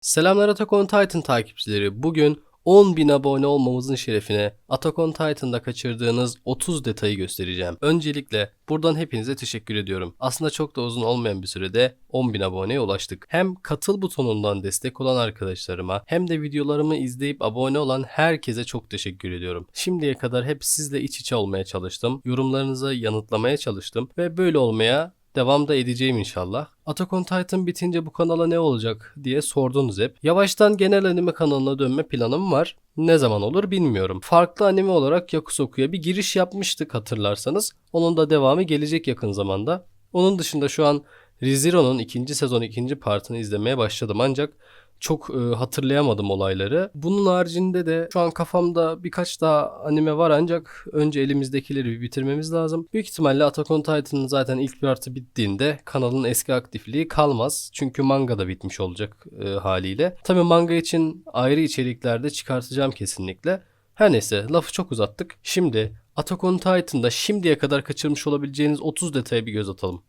Selamlar Attack on Titan takipçileri. Bugün 10.000 abone olmamızın şerefine Attack on Titan'da kaçırdığınız 30 detayı göstereceğim. Öncelikle buradan hepinize teşekkür ediyorum. Aslında çok da uzun olmayan bir sürede 10.000 aboneye ulaştık. Hem katıl butonundan destek olan arkadaşlarıma hem de videolarımı izleyip abone olan herkese çok teşekkür ediyorum. Şimdiye kadar hep sizle iç içe olmaya çalıştım. Yorumlarınızı yanıtlamaya çalıştım ve böyle olmaya Devam da edeceğim inşallah. Attack on Titan bitince bu kanala ne olacak diye sordunuz hep. Yavaştan genel anime kanalına dönme planım var. Ne zaman olur bilmiyorum. Farklı anime olarak Yakusoku'ya bir giriş yapmıştık hatırlarsanız. Onun da devamı gelecek yakın zamanda. Onun dışında şu an ReZero'nun ikinci sezon ikinci partını izlemeye başladım ancak çok e, hatırlayamadım olayları. Bunun haricinde de şu an kafamda birkaç daha anime var ancak önce elimizdekileri bir bitirmemiz lazım. Büyük ihtimalle Attack on Titan'ın zaten ilk bir artı bittiğinde kanalın eski aktifliği kalmaz. Çünkü manga da bitmiş olacak e, haliyle. Tabii manga için ayrı içeriklerde çıkartacağım kesinlikle. Her neyse lafı çok uzattık. Şimdi Attack on Titan'da şimdiye kadar kaçırmış olabileceğiniz 30 detaya bir göz atalım.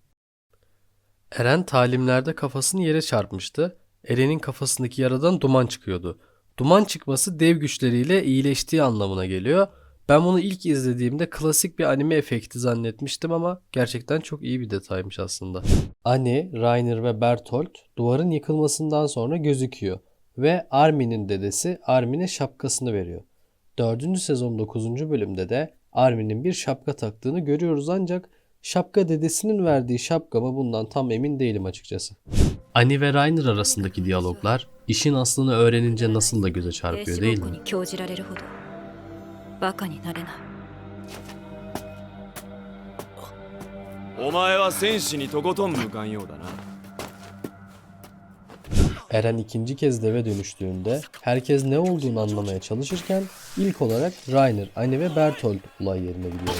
Eren talimlerde kafasını yere çarpmıştı. Eren'in kafasındaki yaradan duman çıkıyordu. Duman çıkması dev güçleriyle iyileştiği anlamına geliyor. Ben bunu ilk izlediğimde klasik bir anime efekti zannetmiştim ama gerçekten çok iyi bir detaymış aslında. Annie, Rainer ve Bertolt duvarın yıkılmasından sonra gözüküyor ve Armin'in dedesi Armin'e şapkasını veriyor. 4. sezon 9. bölümde de Armin'in bir şapka taktığını görüyoruz ancak şapka dedesinin verdiği şapka mı bundan tam emin değilim açıkçası. Annie ve Rainer arasındaki diyaloglar işin aslını öğrenince nasıl da göze çarpıyor değil mi? Eren ikinci kez deve dönüştüğünde herkes ne olduğunu anlamaya çalışırken ilk olarak Rainer, Annie ve Bertolt olay yerine gidiyorlar.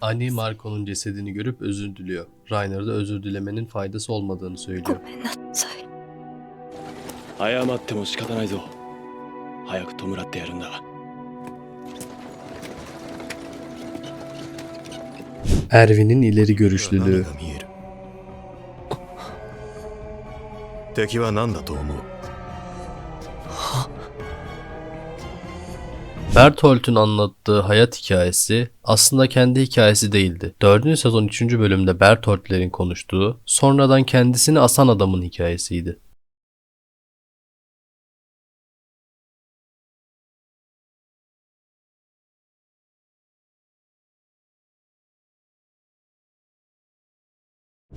おい Annie Marco'nun cesedini görüp özür diliyor. Rainer da özür dilemenin faydası olmadığını ご söylüyor. めんなさい謝っても仕方ないぞ早く弔ってやるんだ Erwin'in ileri 何 görüşlülüğü. が見える敵は何だと思う Bertolt'un anlattığı hayat hikayesi aslında kendi hikayesi değildi. 4. sezon 3. bölümde Bertolt'lerin konuştuğu, sonradan kendisini asan adamın hikayesiydi.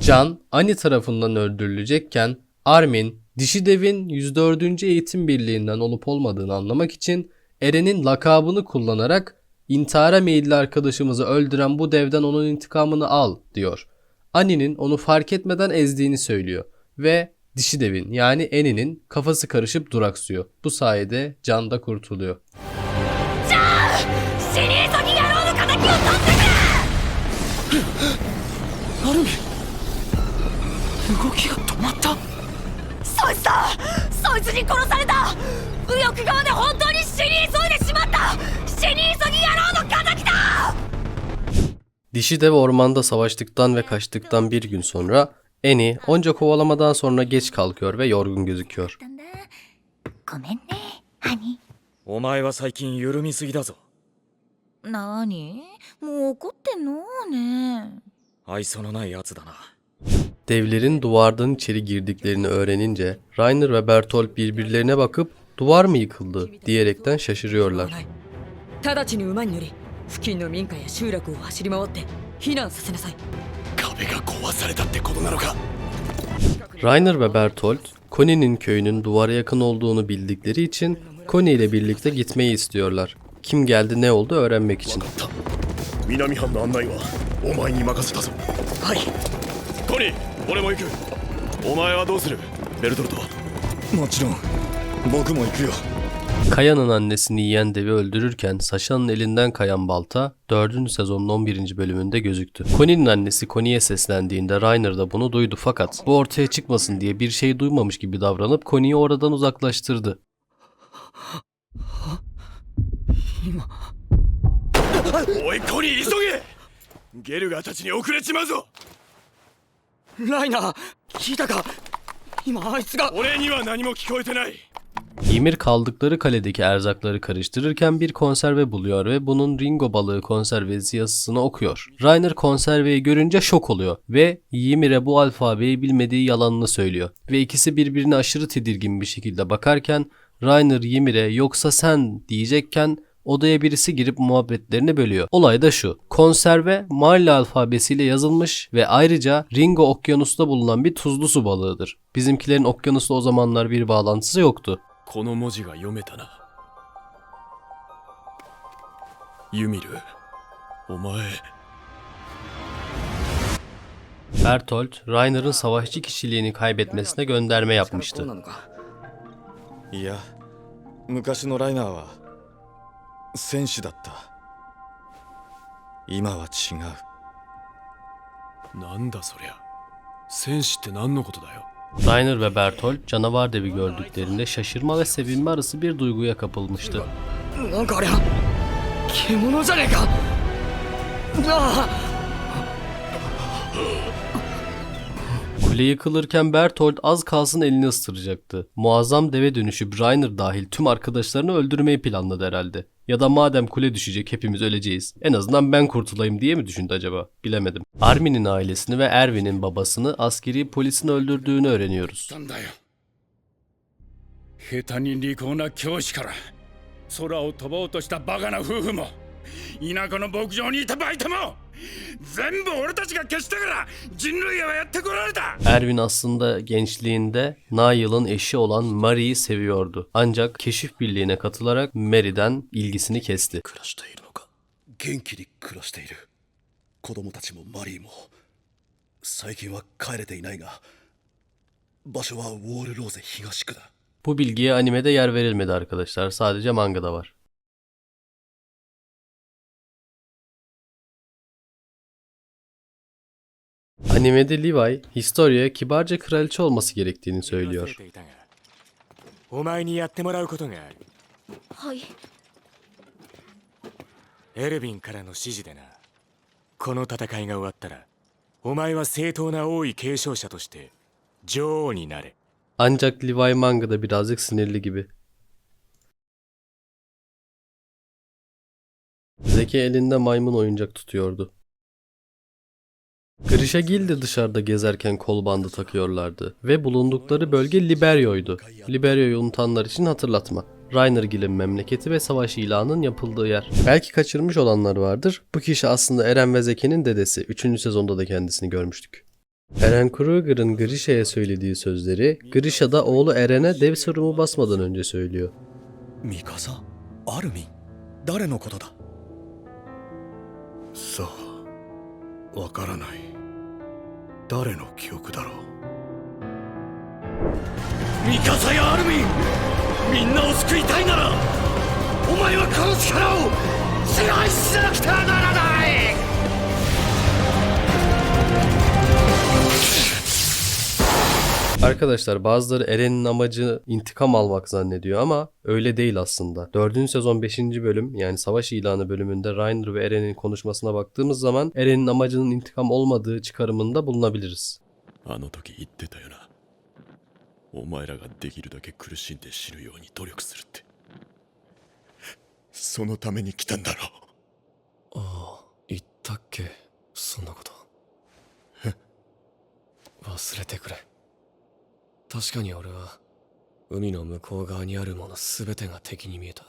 Can, Ani tarafından öldürülecekken Armin, dişi devin 104. Eğitim Birliği'nden olup olmadığını anlamak için Eren'in lakabını kullanarak intihara meyilli arkadaşımızı öldüren bu devden onun intikamını al diyor. Ani'nin onu fark etmeden ezdiğini söylüyor ve dişi devin yani Eni'nin kafası karışıp duraksıyor. Bu sayede Can da kurtuluyor. 死に急ぎ野郎の敵を取ってアルミ動きが止まったそいつだそいつに殺された右翼側で本当に死に急いでしまった死に急ぎ野郎の敵だ Dişi dev ormanda savaştıktan ve kaçtıktan bir gün sonra Eni onca kovalamadan sonra geç kalkıyor ve yorgun gözüküyor. ごめんねハニお前は最近緩みすぎだぞなーにもう怒ってんのね愛想のないやつだな Devlerin duvardan içeri girdiklerini öğrenince Rainer ve Bertolt birbirlerine bakıp duvar mı yıkıldı diyerekten şaşırıyorlar. 直ちに馬に乗り付近の民家や集落を走り回って避難させなさい壁が壊されたってことなのか Rainer ve Bertolt, Connie'nin köyünün duvara yakın olduğunu bildikleri için Connie ile birlikte gitmeyi istiyorlar. Kim geldi ne oldu öğrenmek için. 南藩の案内はお前に任せたぞはいコニー俺も行くお前はどうするベルトルトもちろん僕も行くよ Kaya'nın annesini yiyen devi öldürürken Sasha'nın elinden kayan balta 4. sezonun 11. bölümünde gözüktü. Connie'nin annesi Connie'ye seslendiğinde Rainer da bunu duydu fakat bu ortaya çıkmasın diye bir şey duymamış gibi davranıp Connie'yi oradan uzaklaştırdı. Oy Connie, isoge! Geruga tachi okure çimau zo! Rainer, kiita ka? Ima aitsu ga... Ore ni wa nani. Emir kaldıkları kaledeki erzakları karıştırırken bir konserve buluyor ve bunun Ringo balığı konservesi yazısını okuyor. Rainer konserveyi görünce şok oluyor ve Ymir'e bu alfabeyi bilmediği yalanını söylüyor. Ve ikisi birbirine aşırı tedirgin bir şekilde bakarken Rainer Ymir'e yoksa sen diyecekken odaya birisi girip muhabbetlerini bölüyor. Olay da şu. Konserve Marla alfabesiyle yazılmış ve ayrıca Ringo okyanusta bulunan bir tuzlu su balığıdır. Bizimkilerin okyanusla o zamanlar bir bağlantısı yoktu. この文字が読めたなユミルお前 Bertolt, Rainer'ın savaşçı kişiliğini kaybetmesine gönderme yapmıştı. いや昔のライナーは戦士だった今は違うなんだそりゃ戦士って何のことだよ Rainer ve Bertolt canavar devi gördüklerinde şaşırma ve sevinme arası bir duyguya kapılmıştı. Kule yıkılırken Bertolt az kalsın elini ısıracaktı. Muazzam deve dönüşü Rainer dahil tüm arkadaşlarını öldürmeyi planladı herhalde. Ya da madem kule düşecek hepimiz öleceğiz. En azından ben kurtulayım diye mi düşündü acaba? Bilemedim. Armin'in ailesini ve Erwin'in babasını askeri polisin öldürdüğünü öğreniyoruz. たんだよ下手に利口な教師から空を飛ぼうとしたバカな夫婦も 田舎の牧場にいたバイトも全部俺たちが消したから人類はやってこられた Erwin aslında gençliğinde Niall'ın eşi olan Mary'i seviyordu. Ancak keşif birliğine katılarak Mary'den ilgisini kesti. 暮らしているのか元気に暮らしている子供たちもマリーも最近は帰れていないが場所はウォールローゼ東区だ Bu bilgiye animede yer verilmedi arkadaşlar. Sadece mangada var. Animede Levi, Historia'ya kibarca kraliçe olması gerektiğini söylüyor. ていたがお前にやってもらうことがあるはいエルヴィンからの指示でなこの戦いが終わったらお前は正当な王位継承者として女王になれ Ancak Levi mangada birazcık sinirli gibi. Zeki elinde maymun oyuncak tutuyordu. Grishagil de dışarıda gezerken kol bandı takıyorlardı ve bulundukları bölge Liberio'ydu. Liberio'yu unutanlar için hatırlatma. Reinergil'in memleketi ve savaş ilanının yapıldığı yer. Belki kaçırmış olanlar vardır. Bu kişi aslında Eren ve Zeki'nin dedesi. 3. sezonda da kendisini görmüştük. Eren Kruger'ın Grisha'ya söylediği sözleri Grisha da oğlu Eren'e dev sırrımı basmadan önce söylüyor. Mikasa, Armin, Dare no koto da. So. わからない。誰の記憶だろう。ミカサやアルミン。みんなを救いたいならお前はこの力を支配しなくてはならない。Arkadaşlar bazıları Eren'in amacı intikam almak zannediyor ama öyle değil aslında. 4. sezon 5. bölüm yani savaş ilanı bölümünde Rainer ve Eren'in konuşmasına baktığımız zaman Eren'in amacının intikam olmadığı çıkarımında bulunabiliriz. あの時言ってたよなお前らができるだけ苦しんで死ぬように努力するってそのために来たんだろうああ言ったっけそんなこと忘れてくれ 確かに俺は海の向こう側にあるもの全てが敵に見えた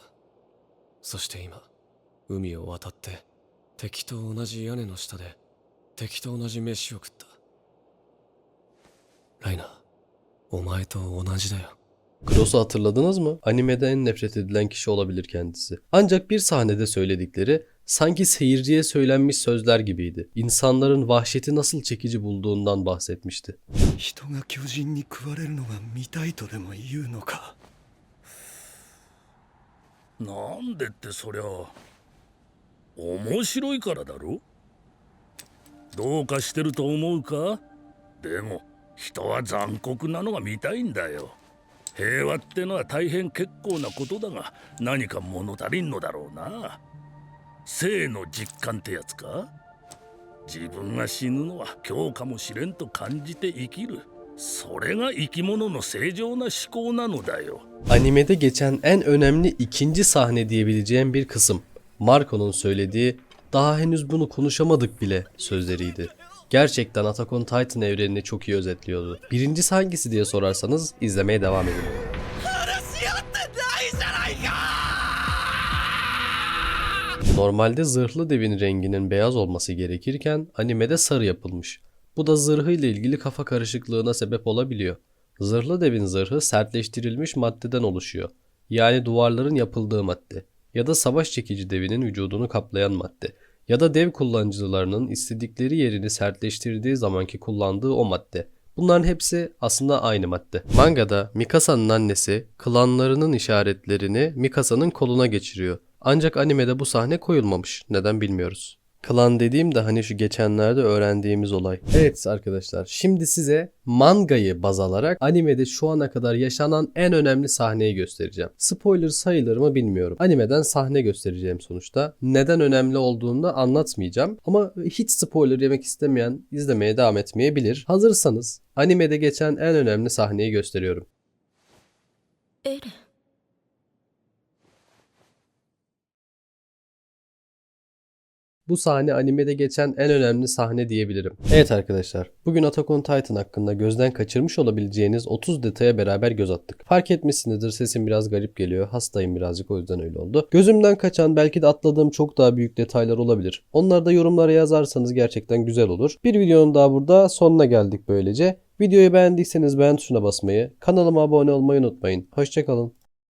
そして今海を渡って敵と同じ屋根の下で敵と同じ飯を食ったライナーお前と同じだよ Gross'u hatırladınız mı? Animede en nefret edilen kişi olabilir kendisi. Ancak bir sahnede söyledikleri sanki seyirciye söylenmiş sözler gibiydi. İnsanların vahşeti nasıl çekici bulduğundan bahsetmişti. 人が巨人に食われるのが見たいとでも言うのかなんでってそりゃ面白いからだろどうかしてると思うかでも人は残酷なのが見たいんだよ平和ってのは大変結構なことだが何か物足りんのだろうな性の実感ってやつか 自分が死ぬのは今日かもしれんと感じて生きるそれが生き物の正常な思考なのだよ Animede geçen en önemli ikinci sahne diyebileceğim bir kısım. Marco'nun söylediği daha henüz bunu konuşamadık bile sözleriydi. Gerçekten Attack on Titan evrenini çok iyi özetliyordu. Birincisi hangisi diye sorarsanız izlemeye devam edin. Normalde zırhlı devin renginin beyaz olması gerekirken animede sarı yapılmış. Bu da zırhıyla ilgili kafa karışıklığına sebep olabiliyor. Zırhlı devin zırhı sertleştirilmiş maddeden oluşuyor. Yani duvarların yapıldığı madde. Ya da savaş çekici devinin vücudunu kaplayan madde. Ya da dev kullanıcılarının istedikleri yerini sertleştirdiği zamanki kullandığı o madde. Bunların hepsi aslında aynı madde. Mangada Mikasa'nın annesi klanlarının işaretlerini Mikasa'nın koluna geçiriyor. Ancak animede bu sahne koyulmamış. Neden bilmiyoruz. Klan dediğim de hani şu geçenlerde öğrendiğimiz olay. Evet arkadaşlar şimdi size mangayı baz alarak animede şu ana kadar yaşanan en önemli sahneyi göstereceğim. Spoiler sayılır mı bilmiyorum. Animeden sahne göstereceğim sonuçta. Neden önemli olduğunu da anlatmayacağım. Ama hiç spoiler yemek istemeyen izlemeye devam etmeyebilir. Hazırsanız animede geçen en önemli sahneyi gösteriyorum. エ Bu sahne animede geçen en önemli sahne diyebilirim. Evet arkadaşlar, bugün Attack on Titan hakkında gözden kaçırmış olabileceğiniz 30 detaya beraber göz attık. Fark etmişsinizdir sesim biraz garip geliyor. Hastayım birazcık o yüzden öyle oldu. Gözümden kaçan belki de atladığım çok daha büyük detaylar olabilir. Onları da yorumlara yazarsanız gerçekten güzel olur. Bir videonun daha burada sonuna geldik böylece. Videoyu beğendiyseniz beğen tuşuna basmayı, kanalıma abone olmayı unutmayın. Hoşçakalın.